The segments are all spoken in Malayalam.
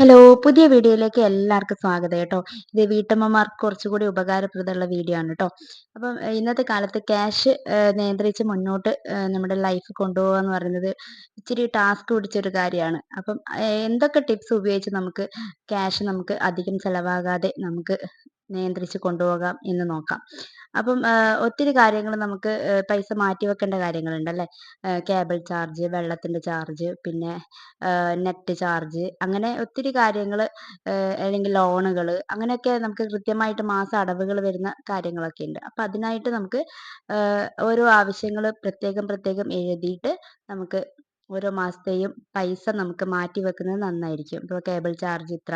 ഹലോ പുതിയ വീഡിയോയിലേക്ക് എല്ലാവർക്കും സ്വാഗതം കേട്ടോ. ഇത് വീട്ടമ്മമാർക്ക് കുറച്ചുകൂടി ഉപകാരപ്രദമുള്ള വീഡിയോ ആണ് കേട്ടോ. അപ്പം ഇന്നത്തെ കാലത്ത് ക്യാഷ് നിയന്ത്രിച്ച് മുന്നോട്ട് നമ്മുടെ ലൈഫ് കൊണ്ടുപോകുക എന്ന് പറയുന്നത് ഇച്ചിരി ടാസ്ക് പിടിച്ചൊരു കാര്യമാണ്. അപ്പം എന്തൊക്കെ ടിപ്സ് ഉപയോഗിച്ച് നമുക്ക് ക്യാഷ് നമുക്ക് അധികം ചിലവാകാതെ നമുക്ക് നിയന്ത്രിച്ച് കൊണ്ടുപോകാം എന്ന് നോക്കാം. അപ്പം ഒത്തിരി കാര്യങ്ങൾ നമുക്ക് പൈസ മാറ്റി വെക്കേണ്ട കാര്യങ്ങളുണ്ട് അല്ലേ കേബിൾ ചാർജ് വെള്ളത്തിന്റെ ചാർജ് പിന്നെ നെറ്റ് ചാർജ് അങ്ങനെ ഒത്തിരി കാര്യങ്ങൾ അല്ലെങ്കിൽ ലോണുകൾ അങ്ങനെയൊക്കെ നമുക്ക് കൃത്യമായിട്ട് മാസ അടവുകൾ വരുന്ന കാര്യങ്ങളൊക്കെ ഉണ്ട്. അപ്പം അതിനായിട്ട് നമുക്ക് ഓരോ ആവശ്യങ്ങൾ പ്രത്യേകം പ്രത്യേകം എഴുതിയിട്ട് നമുക്ക് ഓരോ മാസത്തെയും പൈസ നമുക്ക് മാറ്റി വെക്കുന്നത് നന്നായിരിക്കും. ഇപ്പോൾ കേബിൾ ചാർജ് ഇത്ര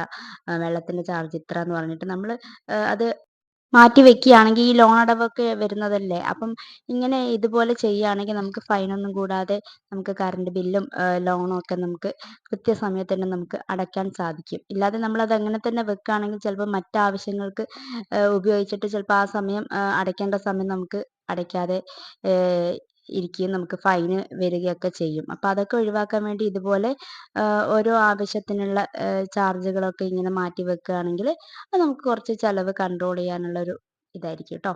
വെള്ളത്തിന്റെ ചാർജ് ഇത്ര എന്ന് പറഞ്ഞിട്ട് നമ്മൾ അത് മാറ്റി വെക്കുകയാണെങ്കിൽ ഈ ലോൺ അടവൊക്കെ വരുന്നതല്ലേ? അപ്പം ഇങ്ങനെ ഇതുപോലെ ചെയ്യുകയാണെങ്കിൽ നമുക്ക് ഫൈനൊന്നും കൂടാതെ നമുക്ക് കറണ്ട് ബില്ലും ലോണും ഒക്കെ നമുക്ക് കൃത്യസമയത്ത് തന്നെ നമുക്ക് അടയ്ക്കാൻ സാധിക്കും. ഇല്ലാതെ നമ്മളത് അങ്ങനെ തന്നെ വെക്കുകയാണെങ്കിൽ ചിലപ്പോൾ മറ്റാവശ്യങ്ങൾക്ക് ഉപയോഗിച്ചിട്ട് ചിലപ്പോൾ ആ സമയം അടയ്ക്കേണ്ട സമയം നമുക്ക് അടയ്ക്കാതെ ഇരിക്കുകയും നമുക്ക് ഫൈന് വരികയൊക്കെ ചെയ്യും. അപ്പോൾ അതൊക്കെ ഒഴിവാക്കാൻ വേണ്ടി ഇതുപോലെ ഓരോ ആവശ്യത്തിനുള്ള ചാർജുകളൊക്കെ ഇങ്ങനെ മാറ്റി വെക്കുകയാണെങ്കിൽ അത് നമുക്ക് കുറച്ച് ചിലവ് കൺട്രോൾ ചെയ്യാനുള്ളൊരു ഇതായിരിക്കും കേട്ടോ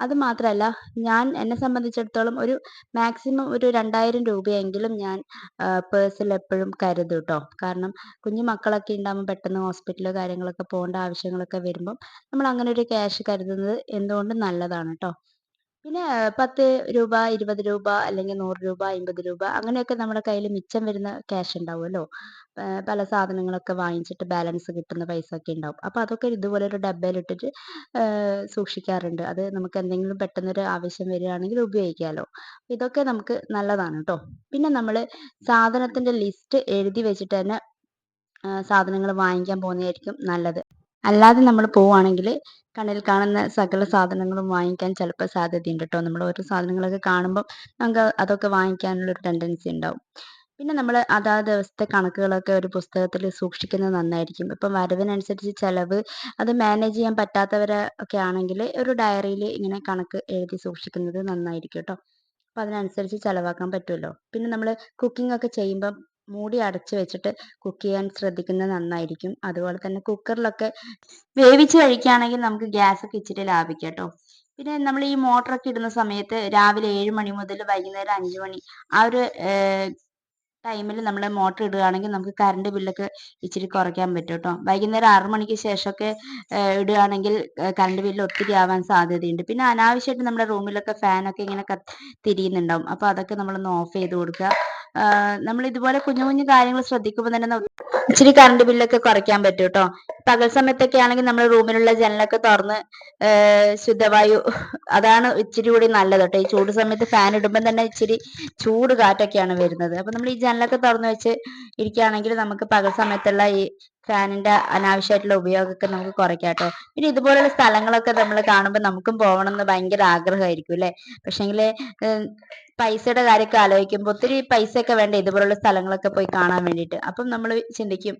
അത് മാത്രമല്ല ഞാൻ എന്നെ സംബന്ധിച്ചിടത്തോളം ഒരു മാക്സിമം ഒരു രണ്ടായിരം രൂപയെങ്കിലും ഞാൻ പേഴ്സിൽ എപ്പോഴും കരുതും കേട്ടോ കാരണം കുഞ്ഞു മക്കളൊക്കെ ഉണ്ടാകുമ്പോൾ പെട്ടെന്ന് ഹോസ്പിറ്റലോ കാര്യങ്ങളൊക്കെ പോകേണ്ട ആവശ്യങ്ങളൊക്കെ വരുമ്പം നമ്മൾ അങ്ങനെ ഒരു ക്യാഷ് കരുതുന്നത് എന്തുകൊണ്ടും നല്ലതാണ് കേട്ടോ പിന്നെ പത്ത് രൂപ ഇരുപത് രൂപ അല്ലെങ്കിൽ നൂറ് രൂപ അമ്പത് രൂപ അങ്ങനെയൊക്കെ നമ്മുടെ കയ്യിൽ മിച്ചം വരുന്ന ക്യാഷ് ഉണ്ടാവുമല്ലോ പല സാധനങ്ങളൊക്കെ വാങ്ങിച്ചിട്ട് ബാലൻസ് കിട്ടുന്ന പൈസ ഒക്കെ ഉണ്ടാവും. അപ്പോൾ അതൊക്കെ ഇതുപോലെ ഒരു ഡബ്ബയിലിട്ടിട്ട് സൂക്ഷിക്കാറുണ്ട്. അത് നമുക്ക് എന്തെങ്കിലും പെട്ടെന്നൊരു ആവശ്യം വരികയാണെങ്കിൽ ഉപയോഗിക്കാമല്ലോ ഇതൊക്കെ നമുക്ക് നല്ലതാണ് കേട്ടോ. പിന്നെ നമ്മൾ സാധനത്തിന്റെ ലിസ്റ്റ് എഴുതി വെച്ചിട്ട് തന്നെ സാധനങ്ങൾ വാങ്ങിക്കാൻ പോകുന്നതായിരിക്കും നല്ലത്. അല്ലാതെ നമ്മൾ പോവുകയാണെങ്കിൽ കണ്ണിൽ കാണുന്ന സകല സാധനങ്ങളും വാങ്ങിക്കാൻ ചിലപ്പോൾ സാധ്യതയുണ്ട് കേട്ടോ നമ്മൾ ഓരോ സാധനങ്ങളൊക്കെ കാണുമ്പോൾ നമുക്ക് അതൊക്കെ വാങ്ങിക്കാനുള്ള ഒരു ടെൻഡൻസി ഉണ്ടാവും. പിന്നെ നമ്മൾ അതാത് ദിവസത്തെ കണക്കുകളൊക്കെ ഒരു പുസ്തകത്തിൽ സൂക്ഷിക്കുന്നത് നന്നായിരിക്കും. ഇപ്പം വരവിനനുസരിച്ച് ചിലവ് അത് മാനേജ് ചെയ്യാൻ പറ്റാത്തവരെ ഒക്കെ ആണെങ്കിൽ ഒരു ഡയറിയിൽ ഇങ്ങനെ കണക്ക് എഴുതി സൂക്ഷിക്കുന്നത് നന്നായിരിക്കും കേട്ടോ അപ്പം അതിനനുസരിച്ച് ചിലവാക്കാൻ പറ്റുമല്ലോ പിന്നെ നമ്മൾ കുക്കിംഗ് ഒക്കെ ചെയ്യുമ്പം മൂടി അടച്ചു വെച്ചിട്ട് കുക്ക് ചെയ്യാൻ ശ്രദ്ധിക്കുന്നത് നന്നായിരിക്കും. അതുപോലെ തന്നെ കുക്കറിലൊക്കെ വേവിച്ച് കഴിക്കുകയാണെങ്കിൽ നമുക്ക് ഗ്യാസ് ഒക്കെ ഇച്ചിരി ലാഭിക്കാം കേട്ടോ പിന്നെ നമ്മൾ ഈ മോട്ടറൊക്കെ ഇടുന്ന സമയത്ത് രാവിലെ ഏഴ് മണി മുതൽ വൈകുന്നേരം അഞ്ച് മണി ആ ഒരു ടൈമിൽ നമ്മൾ മോട്ടർ ഇടുകയാണെങ്കിൽ നമുക്ക് കറണ്ട് ബില്ലൊക്കെ ഇച്ചിരി കുറയ്ക്കാൻ പറ്റും കേട്ടോ. വൈകുന്നേരം ആറ് മണിക്ക് ശേഷമൊക്കെ ഇടുകയാണെങ്കിൽ കറണ്ട് ബില്ല് ഒത്തിരി ആവാൻ സാധ്യതയുണ്ട്. പിന്നെ അനാവശ്യമായിട്ട് നമ്മുടെ റൂമിലൊക്കെ ഫാനൊക്കെ ഇങ്ങനെ തിരിയുന്നുണ്ടാവും. അപ്പോൾ അതൊക്കെ നമ്മളൊന്ന് ഓഫ് ചെയ്ത് കൊടുക്കുക. നമ്മൾ ഇതുപോലെ കുഞ്ഞു കുഞ്ഞു കാര്യങ്ങൾ ശ്രദ്ധിക്കുമ്പോൾ തന്നെ ഇച്ചിരി കറണ്ട് ബില്ലൊക്കെ കുറയ്ക്കാൻ പറ്റും കേട്ടോ പകൽ സമയത്തൊക്കെ ആണെങ്കിൽ നമ്മൾ റൂമിലുള്ള ജനലൊക്കെ തുറന്ന് ശുദ്ധവായു അതാണ് ഇച്ചിരി കൂടി നല്ലത് കേട്ടോ ഈ ചൂട് സമയത്ത് ഫാൻ ഇടുമ്പോൾ തന്നെ ഇച്ചിരി ചൂട് കാറ്റൊക്കെയാണ് വരുന്നത്. അപ്പൊ നമ്മൾ ഈ ജനലൊക്കെ തുറന്ന് വെച്ച് ഇരിക്കുകയാണെങ്കിൽ നമുക്ക് പകൽ സമയത്തുള്ള ഈ ഫാനിന്റെ അനാവശ്യമായിട്ടുള്ള ഉപയോഗമൊക്കെ നമുക്ക് കുറയ്ക്കാം കേട്ടോ പിന്നെ ഇതുപോലുള്ള സ്ഥലങ്ങളൊക്കെ നമ്മൾ കാണുമ്പോൾ നമുക്കും പോകണം എന്ന് ഭയങ്കര ആഗ്രഹമായിരിക്കും അല്ലെ പക്ഷെങ്കിൽ പൈസയുടെ കാര്യമൊക്കെ ആലോചിക്കുമ്പോൾ ഒത്തിരി പൈസ ഒക്കെ വേണ്ട ഇതുപോലുള്ള സ്ഥലങ്ങളൊക്കെ പോയി കാണാൻ വേണ്ടിയിട്ട്. അപ്പം നമ്മൾ ചിന്തിക്കും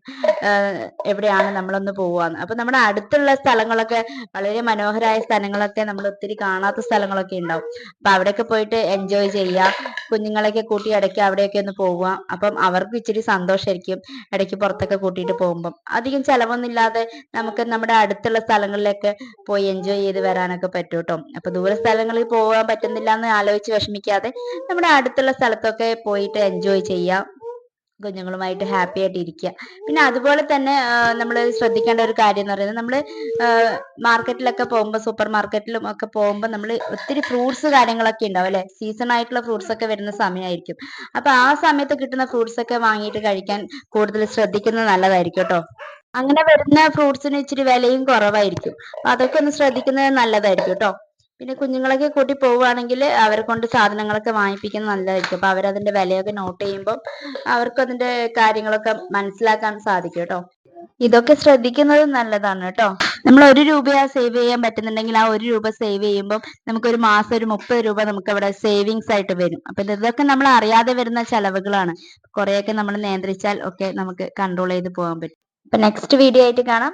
എവിടെയാണ് നമ്മളൊന്ന് പോവാന്ന്. അപ്പൊ നമ്മുടെ അടുത്തുള്ള സ്ഥലങ്ങളൊക്കെ വളരെ മനോഹരമായ സ്ഥലങ്ങളൊക്കെ നമ്മൾ ഒത്തിരി കാണാത്ത സ്ഥലങ്ങളൊക്കെ ഉണ്ടാവും. അപ്പൊ അവിടെയൊക്കെ പോയിട്ട് എൻജോയ് ചെയ്യുക കുഞ്ഞുങ്ങളെയൊക്കെ കൂട്ടി ഇടയ്ക്ക് അവിടെയൊക്കെ ഒന്ന് പോവുക അപ്പം അവർക്ക് ഇച്ചിരി സന്തോഷമായിരിക്കും ഇടയ്ക്ക് പുറത്തൊക്കെ കൂട്ടിയിട്ട് പോകുമ്പം. അധികം ചിലവൊന്നുമില്ലാതെ നമുക്ക് നമ്മുടെ അടുത്തുള്ള സ്ഥലങ്ങളിലൊക്കെ പോയി എൻജോയ് ചെയ്ത് വരാനൊക്കെ പറ്റും കേട്ടോ അപ്പൊ ദൂര സ്ഥലങ്ങളിൽ പോകാൻ പറ്റുന്നില്ല എന്ന് ആലോചിച്ച് വിഷമിക്കാതെ നമ്മുടെ അടുത്തുള്ള സ്ഥലത്തൊക്കെ പോയിട്ട് എൻജോയ് ചെയ്യാം. കുഞ്ഞുങ്ങളുമായിട്ട് ഹാപ്പി ആയിട്ട് ഇരിക്കുക പിന്നെ അതുപോലെ തന്നെ നമ്മൾ ശ്രദ്ധിക്കേണ്ട ഒരു കാര്യം എന്ന് പറയുന്നത് നമ്മൾ മാർക്കറ്റിലൊക്കെ പോകുമ്പോൾ സൂപ്പർ മാർക്കറ്റിലും ഒക്കെ പോകുമ്പോൾ നമ്മൾ ഒത്തിരി ഫ്രൂട്ട്സ് കാര്യങ്ങളൊക്കെ ഉണ്ടാവും അല്ലേ? സീസൺ ആയിട്ടുള്ള ഫ്രൂട്ട്സ് ഒക്കെ വരുന്ന സമയമായിരിക്കും അപ്പൊ ആ സമയത്ത് കിട്ടുന്ന ഫ്രൂട്ട്സ് ഒക്കെ വാങ്ങിയിട്ട് കഴിക്കാൻ കൂടുതൽ ശ്രദ്ധിക്കുന്നത് നല്ലതായിരിക്കും കേട്ടോ. അങ്ങനെ വരുന്ന ഫ്രൂട്ട്സിന് ഇച്ചിരി വിലയും കുറവായിരിക്കും. അതൊക്കെ ഒന്ന് ശ്രദ്ധിക്കുന്നത് നല്ലതായിരിക്കും കേട്ടോ. പിന്നെ കുഞ്ഞുങ്ങളൊക്കെ കൂട്ടി പോവുകയാണെങ്കിൽ അവരെ കൊണ്ട് സാധനങ്ങളൊക്കെ വാങ്ങിപ്പിക്കുന്നത് നല്ലതായിരിക്കും. അപ്പൊ അവരതിന്റെ വിലയൊക്കെ നോട്ട് ചെയ്യുമ്പോൾ അവർക്ക് അതിന്റെ കാര്യങ്ങളൊക്കെ മനസ്സിലാക്കാൻ സാധിക്കും കേട്ടോ. ഇതൊക്കെ ശ്രദ്ധിക്കുന്നത് നല്ലതാണ് കേട്ടോ. നമ്മൾ ഒരു രൂപയാ സേവ് ചെയ്യാൻ പറ്റുന്നുണ്ടെങ്കിൽ ആ ഒരു രൂപ സേവ് ചെയ്യുമ്പോൾ നമുക്ക് ഒരു മാസം ഒരു മുപ്പത് രൂപ നമുക്ക് അവിടെ സേവിങ്സ് ആയിട്ട് വരും. അപ്പൊ ഇതൊക്കെ നമ്മൾ അറിയാതെ വരുന്ന ചെലവുകളാണ്. കുറെയൊക്കെ നമ്മൾ നിയന്ത്രിച്ചാൽ ഒക്കെ നമുക്ക് കൺട്രോൾ ചെയ്ത് പോകാൻ പറ്റും. അപ്പൊ നെക്സ്റ്റ് വീഡിയോ ആയിട്ട് കാണാം.